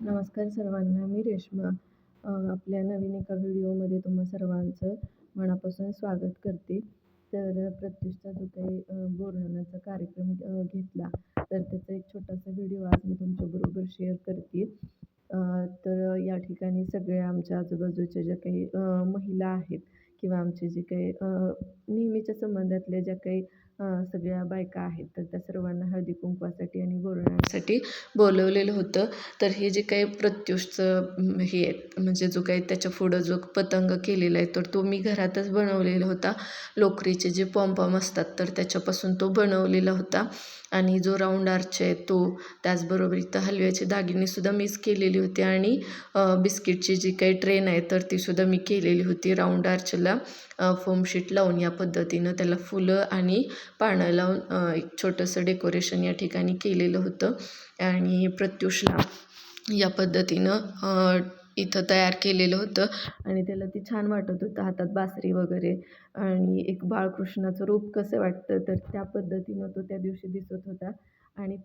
नमस्कार सर्वांना मी रेश्मा. आपल्या नवीन एका व्हिडिओमध्ये तुम्हा सर्वांचं मनापासून स्वागत करते. तर प्रत्युषचा जो काही बोरणाचा कार्यक्रम घेतला तर त्याचा एक छोटासा व्हिडिओ आज मी तुमच्याबरोबर शेअर करते. तर या ठिकाणी सगळ्या आमच्या आजूबाजूच्या ज्या काही महिला आहेत किंवा आमचे जे काही नेहमीच्या संबंधातल्या ज्या काही सगळ्या बायका आहेत तर त्या सर्वांना हळदी कुंकवासाठी आणि बोलण्यासाठी बोलवलेलं होतं. तर हे जे काही प्रत्युषचं हे आहेत म्हणजे जो काही त्याच्या पुढं जो पतंग केलेला आहे तर तो मी घरातच बनवलेला होता. लोकरीचे जे पॉम्पॉम असतात तर त्याच्यापासून तो बनवलेला होता. आणि जो राऊंड आर्च आहे तो त्याचबरोबर इथं हलव्याचे दागिनेसुद्धा मीच केलेली होती. आणि बिस्किटची जी काही ट्रेन आहे तर तीसुद्धा मी केलेली होती राऊंड आर्चला फोमशीट लावून या पद्धतीनं त्याला फुलं आणि पानं लावून एक छोटंसं डेकोरेशन या ठिकाणी केलेलं होतं. आणि प्रत्युषला या पद्धतीनं इथं तयार केलेलं होतं. आणि त्याला ती छान वाटत होतं हातात बासरी वगैरे. आणि एक बाळकृष्णाचं रूप कसं वाटतं तर त्या पद्धतीनं तो त्या दिवशी दिसत होता. आणि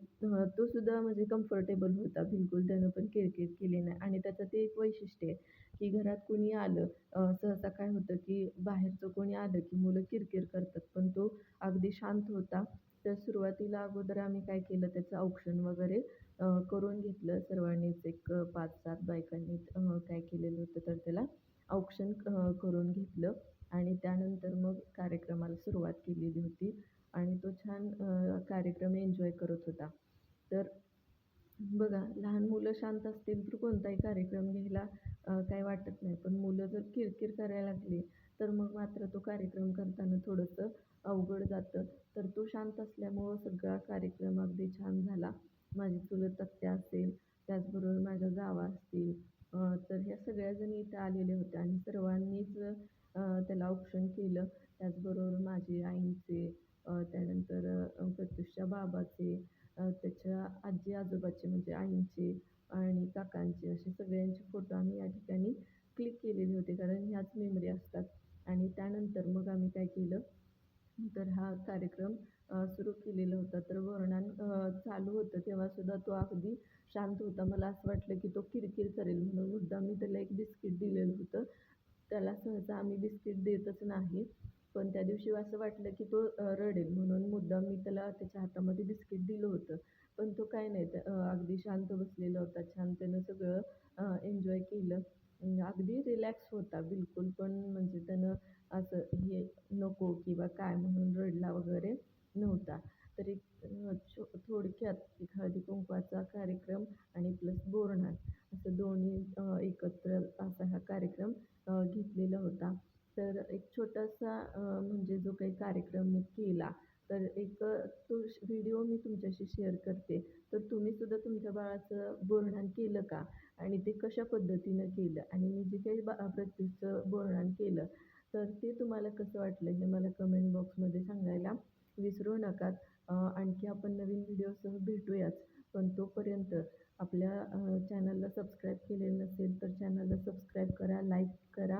तो सुद्धा म्हणजे कम्फर्टेबल होता बिलकुल त्यानं पण किरकिर केली नाही. आणि त्याचं ते एक वैशिष्ट्य आहे की घरात कोणी आलं सहसा काय होतं की बाहेरचं कोणी आलं की मुलं किरकिर करतात पण तो अगदी शांत होता. तर सुरुवातीला अगोदर आम्ही काय केलं त्याचं औक्षण वगैरे करून घेतलं. सर्वांनीच एक पाच सात बायकांनी काय केलेलं होतं तर त्याला औक्षण करून घेतलं. आणि त्यानंतर मग कार्यक्रमाला सुरुवात केलेली होती. आणि तो छान कार्यक्रम एन्जॉय करत होता. तर बघा लहान मुलं शांत असतील तर कोणताही कार्यक्रम घ्यायला काय वाटत नाही. पण मुलं जर किरकिर करायला लागली तर मग मात्र तो कार्यक्रम करताना थोडंसं अवघड जातं. तर तो शांत असल्यामुळं सगळा कार्यक्रम अगदी छान झाला. माझी चुलत आत्या असेल त्याचबरोबर माझ्या जावा असतील तर ह्या सगळ्याजणी इथं आलेल्या होत्या आणि सर्वांनीच त्याला औक्षण केलं. त्याचबरोबर माझे आईंचे त्यानंतर प्रत्युषच्या बाबाचे त्याच्या आजी आजोबाचे म्हणजे आईंचे आणि काकांचे असे सगळ्यांचे फोटो आम्ही या ठिकाणी क्लिक केलेले होते कारण ह्याच मेमरी असतात. आणि त्यानंतर मग आम्ही काय केलं? तर हा कार्यक्रम सुरू केलेला होता. तर वर्णन चालू होतं तेव्हासुद्धा तो अगदी शांत होता. मला असं वाटलं की तो किरकिर करेल म्हणून मुद्दा मी त्याला एक बिस्किट दिलेलं होतं. त्याला सहसा आम्ही बिस्किट देतच नाही. पण त्या दिवशी असं वाटलं की तो रडेल म्हणून मुद्दाम मी त्याला त्याच्या हातामध्ये बिस्किट दिलं होतं. पण तो काय नाही अगदी शांत बसलेला होता. छान त्यानं सगळं एन्जॉय केलं. अगदी रिलॅक्स होता बिलकुल. पण म्हणजे त्यानं असं हे नको किंवा काय म्हणून रडला वगैरे नव्हता. तरी थोडक्यात एक हळदी कुंकवाचा कार्यक्रम आणि प्लस बोरणार असं दोन्ही एकत्र असा हा कार्यक्रम घेतलेला होता. एक छोटासा म्हणजे जो काही कार्यक्रम मी केला तर एक तो व्हिडिओ मी तुमच्याशी शेअर करते. तर तुम्हीसुद्धा तुमच्या बाळाचं बोरणान केलं का? आणि ते कशा पद्धतीनं केलं? आणि मी जे काही बा प्रत्येकचं बोरणान केलं तर ते तुम्हाला कसं वाटलं हे मला कमेंट बॉक्समध्ये सांगायला विसरू नका आणखी आपण नवीन व्हिडिओसह भेटूयाच. पण तोपर्यंत आपल्या चॅनलला सबस्क्राईब केलेलं नसेल तर चॅनलला सबस्क्राईब करा लाईक करा.